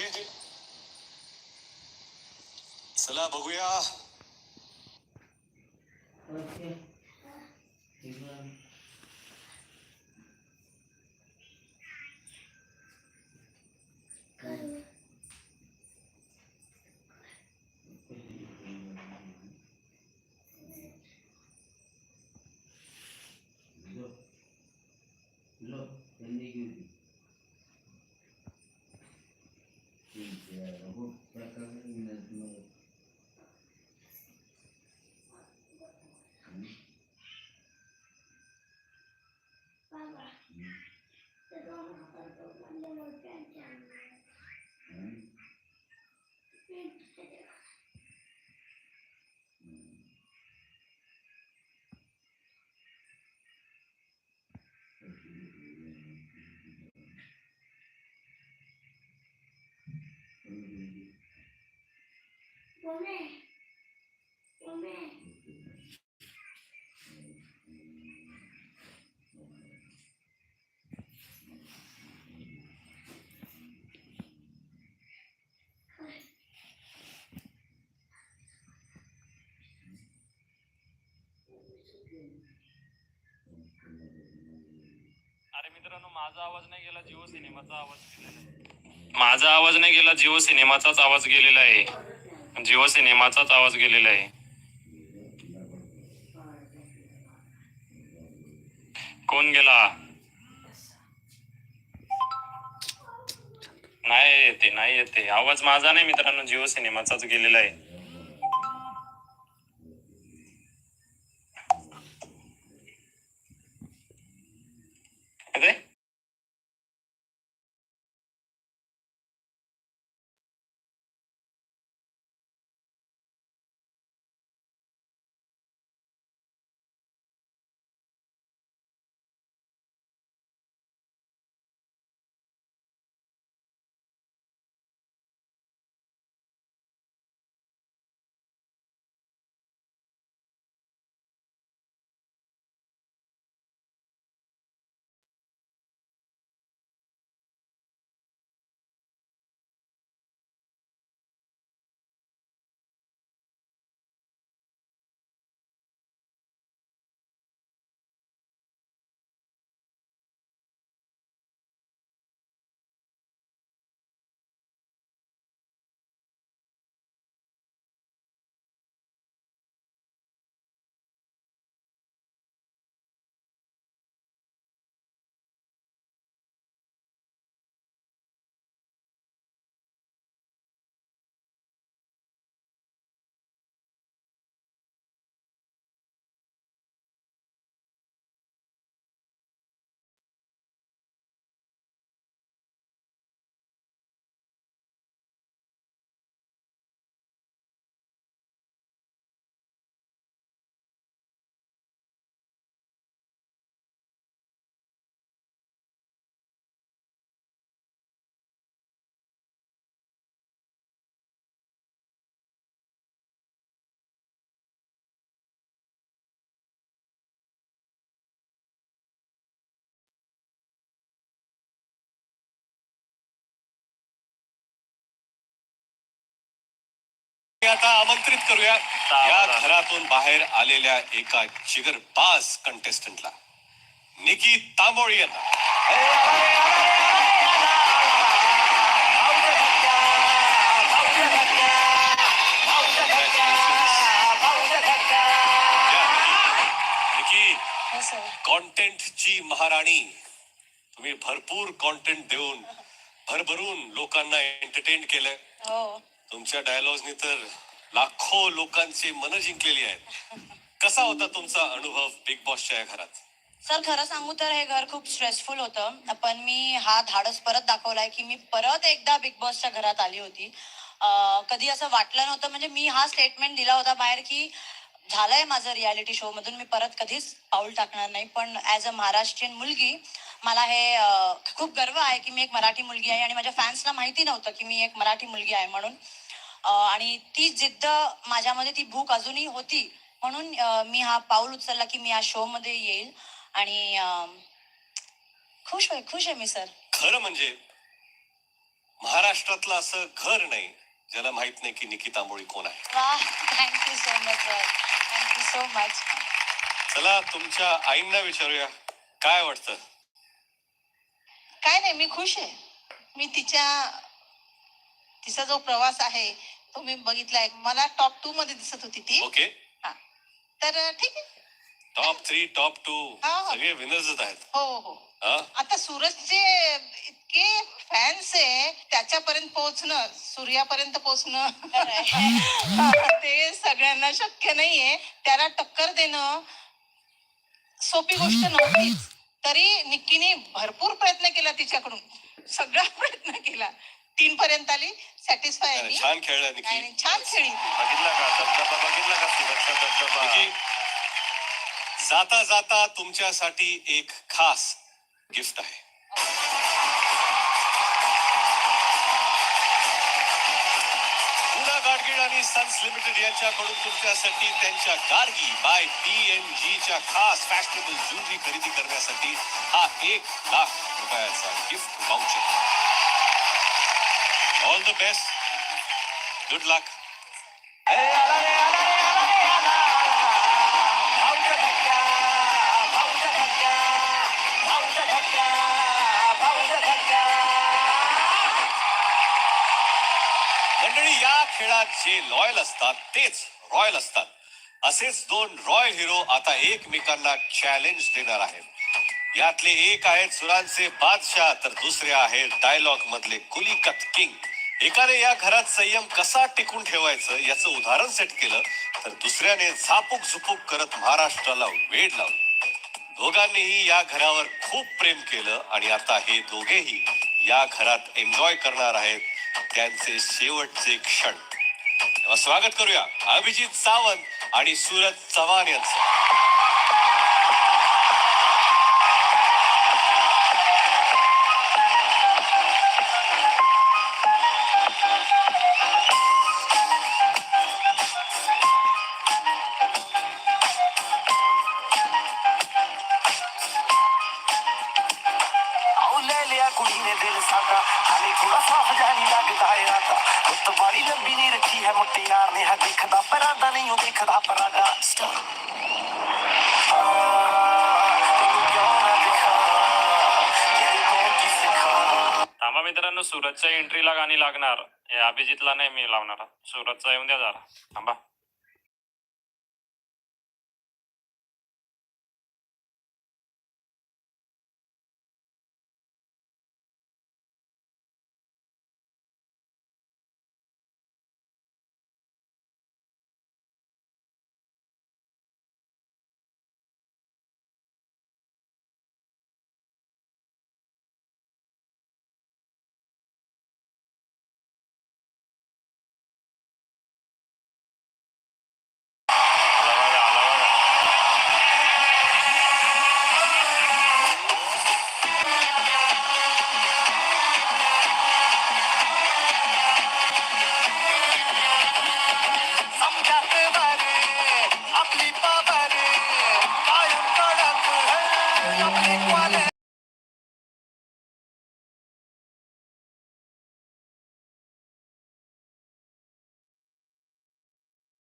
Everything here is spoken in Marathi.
ठीक आहे चला बघूया. माझा आवाज नाही गेला जिओ सिनेमाचा आवाज माझा आवाज नाही गेला जिओ सिनेमाचाच आवाज गेलेला आहे. जिओ सिनेमाचाच आवाज गेलेला आहे. कोण गेला? नाही येते नाही येते. आवाज माझा नाही मित्रांनो जिओ सिनेमाचाच गेलेला आहे. Okay. आता आमंत्रित करूया. या घरातून बाहेर आलेल्या एका जिगर पास कंटेस्टंटला निकी तांबोळी यांना. निकी कॉन्टेंटची महाराणी. तुम्ही भरपूर कॉन्टेंट देऊन भरभरून लोकांना एंटरटेन केलंय. हो. तुमच्या डायलॉग्सनी तर लाखो लोकांची मन जिंकलेली आहेत. कसा होता तुमचा अनुभव बिग बॉसच्या या घरात? सर खरं सांगू तर हे घर खूप स्ट्रेसफुल होतं. पण मी हा धाडस परत दाखवलाय की मी परत एकदा बिग बॉसच्या घरात आली होती. अं, कधी असं वाटलं नव्हतं. म्हणजे मी हा स्टेटमेंट दिला होता बाहेर की झालंय माझं रियालिटी शो मधून. मी परत कधीच पाऊल टाकणार नाही. पण ऍज अ महाराष्ट्रीयन मुलगी मला हे खूप गर्व आहे की मी एक मराठी मुलगी आहे आणि माझ्या फॅन्सला माहिती नव्हतं की मी एक मराठी मुलगी आहे म्हणून. आणि ती जिद्द माझ्यामध्ये ती भूक अजूनही होती म्हणून मी हा पाऊल उचलला की मी या शो मध्ये येईल. आणि खुश आहे खुश आहे मी सर. खरं म्हणजे महाराष्ट्र महाराष्ट्रातलं असं घर नाही ज्याला माहीत नाही की निकी तांबोळी कोण आहे. Thank you so much sir thank you so much चला तुमच्या आईंना विचारूया. काय वाटतं? काय नाही मी खुश आहे. मी तिच्या तिचा जो प्रवास आहे तो मी बघितलाय. मला टॉप टू मध्ये दिसत होती ती. ओके हा. तर ठीक आहे. टॉप थ्री टॉप टू हा, हा. सगळे विनर्सच आहेत. हो हो. हा? आता सूरजचे इतके फॅन्स आहे त्याच्यापर्यंत पोहोचणं सूर्यापर्यंत पोहोचणं ते सगळ्यांना शक्य नाहीये. त्याला टक्कर देणं सोपी गोष्ट नव्हतीच. तरी निक्कीने भरपूर प्रयत्न केला तिच्याकडून. सगळा प्रयत्न केला. तीन पर्यंत आली. सॅटिस्फाय छान खेळला छान खेळी ती. बघितला का? धबधबा बघितला का? सुरक्षा धबधबा? निकी जाता जाता तुमच्यासाठी एक खास गिफ्ट आहे. गाडगीळ सन्स लिमिटेड यांच्याकडून तुमच्यासाठी त्यांच्या Gargi by T N G च्या खास फॅशनेबल ज्वेलरी खरेदी करण्यासाठी हा एक लाख रुपयाचा gift voucher all the best good luck जे लॉयल असतात तेच रॉयल असतात. असेच दोन रॉयल हिरो आता एकमेकांना चॅलेंज देणार आहेत. यातले एक आहेत सुरांचे बादशाह तर दुसरे आहेत डायलॉग मधले कुलिकत किंग एकाने या घरात संयम कसा टिकून ठेवायचं याचं उदाहरण सेट केलं तर दुसऱ्याने झापूक झुपूक करत महाराष्ट्राला वेड लावलं. दोघांनीही या घरावर खूप प्रेम केलं आणि आता हे दोघेही या घरात एन्जॉय करणार आहेत. त्यांचे शेवटचे क्षण. स्वागत करूया. अभिजित सावंत आणि सूरज चव्हाण यांचं. ਲੈ ਲਿਆ ਕੁੜੀ ਨੇ ਦਿਲ ਸਾਡਾ ਹਾਲੇ ਥੋੜਾ ਸਾਫ ਜਾਨੀ ਲੱਗਦਾ ਏ ਰਾਤਾ ਉੱਤ ਬਾੜੀ ਲੰਬੀ ਨਹੀਂ ਰੱਖੀ ਹੈ ਮੁੱਟਿਆਰ ਨੇ ਹੈ ਦੇਖਦਾ ਪਰਾਦਾ ਨਹੀਂ ਉਹ ਦੇਖਦਾ ਪਰਾਗਾ ਤੈਨੂੰ ਕਿਉਂ ਨਾ ਦਿਖਾਵਾਂ ਤੇਰੇ ਕੋਲ ਕੀ ਸਿਖਾਵਾਂ थांबा मित्रांनो सूरजच्या एंट्रीला गाणी लागणार हे अभिजितला नाही मी लावणार सूरजचा येऊन द्या जरा थांबा